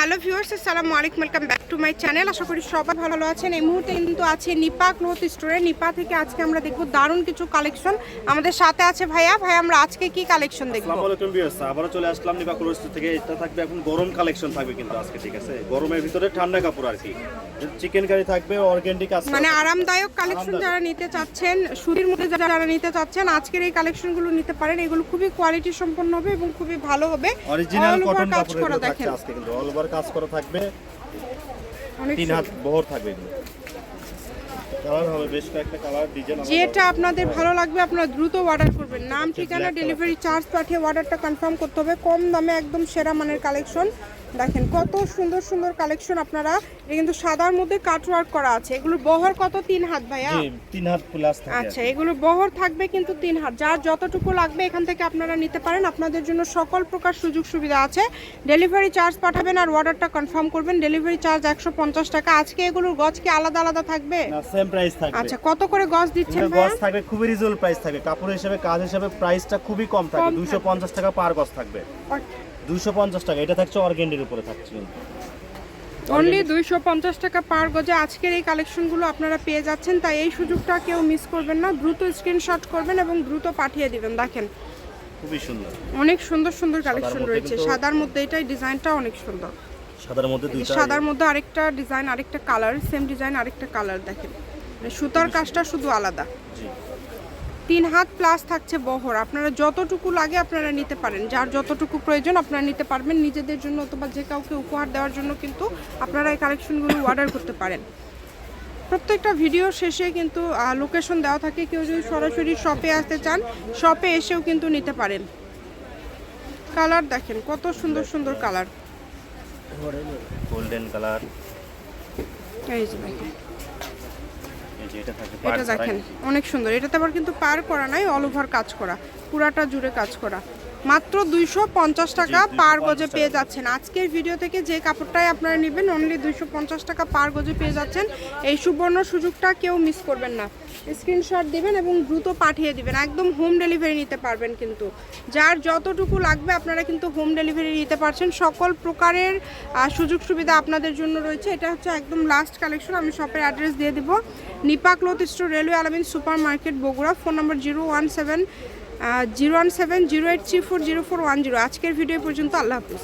Hello viewers আসসালামু আলাইকুম welcome back to my channel. আশা করি সবাই ভালো আছেন। এই মুহূর্তে কিন্তু আছে নিপা ক্লোথ স্টোরে। নিপা থেকে আজকে আমরা দেখব দারুণ কিছু কালেকশন আমাদের সাথে আছে ভাইয়া। ভাই আমরা আজকে কি কালেকশন দেখব? আসসালামু আলাইকুম ভিউয়ার্স আবারও চলে আসলাম নিবা ক্লোজ থেকে। এটা থাকবে এখন গরম কালেকশন থাকবে কিন্তু আজকে ঠিক আছে? গরমের ভিতরে ঠান্ডা কাপড় আর কি। চিকেন কারি থাকবে অর্গানিক আছে। মানে আরামদায়ক কালেকশন যারা নিতে চাচ্ছেন সুতির মধ্যে যারা নিতে চাচ্ছেন আজকের এই কালেকশনগুলো নিতে পারেন। এগুলো খুবই কোয়ালিটি সম্পন্ন হবে এবং খুবই ভালো হবে। অরিজিনাল কটন কাজ করা দেখেন। আজকে কিন্তু অল ওভার কাজ করা থাকবে। তিন হাত বহর থাকবে এগুলো। কালার হবে বেশ কয়েকটা কালার ডিজাইন যেটা আপনাদের ভালো লাগবে আপনারা দ্রুত অর্ডার করবেন। নাম ঠিকানা black ডেলিভারি চার্জ পাঠিয়ে অর্ডারটা কনফার্ম করতে হবে। কম দামে একদম সেরা মানের কালেকশন দেখেন কত সুন্দর সুন্দর কালেকশন আপনারা। এটা কিন্তু সাদার মধ্যে কাট ওয়ার্ক করা আছে। এগুলোর বহর কত? তিন হাত ভাইয়া? তিন হাত প্লাস আচ্ছা এগুলো বহর থাকবে কিন্তু তিন হাত। যার যতটুকু লাগবে এখান থেকে আপনারা নিতে পারেন। আপনাদের জন্য সকল প্রকার সুযোগ সুবিধা আছে। ডেলিভারি চার্জ পাঠাবেন আর অর্ডারটা কনফার্ম করবেন। ডেলিভারি চার্জ একশো পঞ্চাশ টাকা। আজকে এগুলোর গজ কি আলাদা আলাদা থাকবে? সেম প্রাইস থাকবে। আচ্ছা কত করে গজ দিচ্ছেন গজ থাকবে খুবই রিজনেবল প্রাইস থাকবে। কাপড় হিসেবে কাজ হিসেবে প্রাইসটা খুবই কম থাকবে। দুইশো পঞ্চাশ টাকা পার গজ থাকবে। দুইশো পঞ্চাশ টাকা। এটা থাকছে অর্গেন্ডির উপরে থাকছে অনলি দুইশো পঞ্চাশ টাকা পার গজে আজকের এই কালেকশনগুলো আপনারা পেয়ে যাচ্ছেন তাই এই সুযোগটা কেউ মিস করবেন না। দ্রুত স্ক্রিনশট করবেন এবং দ্রুত পাঠিয়ে দিবেন দেখেন। খুবই সুন্দর। অনেক সুন্দর সুন্দর কালেকশন রয়েছে। সাদার মধ্যে এটাই ডিজাইনটা অনেক সুন্দর। সাদার মধ্যে দুইটা সাদার মধ্যে আরেকটা ডিজাইন আরেকটা কালার সেম ডিজাইন আরেকটা কালার দেখেন। মানে সুতার কাজটা শুধু আলাদা। জি। তিন হাত প্লাস থাকছে বহর। আপনারা যতটুকু লাগে আপনারা নিতে পারেন। যার যতটুকু প্রয়োজন আপনারা নিতে পারবেন। নিজেদের জন্য অথবা যে কাউকে উপহার দেওয়ার জন্য কিন্তু আপনারা এই কালেকশনগুলো অর্ডার করতে পারেন। প্রত্যেকটা ভিডিও শেষে কিন্তু লোকেশন দেওয়া থাকে। কেউ যদি সরাসরি শপে আসতে চান শপে এসেও কিন্তু নিতে পারেন। কালার দেখেন কত সুন্দর সুন্দর কালার গোল্ডেন কালার এই যে দেখেন। এটা দেখেন অনেক সুন্দর। এটাতে আবার কিন্তু পার করা নাই অল ওভার কাজ করা। পুরাটা জুড়ে কাজ করা। মাত্র দুইশো পঞ্চাশ টাকা পার গজে পেয়ে যাচ্ছেন। আজকের ভিডিও থেকে যে কাপড়টাই আপনারা নেবেন অনলি দুইশো পঞ্চাশ টাকা পার গজে পেয়ে যাচ্ছেন। এই সুবর্ণ সুযোগটা কেউ মিস করবেন না। স্ক্রিনশট দিবেন এবং দ্রুত পাঠিয়ে দিবেন। একদম হোম ডেলিভারি নিতে পারবেন কিন্তু। যার যতটুকু লাগবে আপনারা কিন্তু হোম ডেলিভারি নিতে পারছেন। সকল প্রকারের সুযোগ সুবিধা আপনাদের জন্য রয়েছে। এটা হচ্ছে একদম লাস্ট কালেকশন আমি শপের অ্যাড্রেস দিয়ে দিব। Nipa cloth store, railway Alamin super market Bogura. Phone number zero one seven zero one seven zero eight three four zero four one zero আজকের ভিডিও পর্যন্ত আল্লাহ হাফিজ।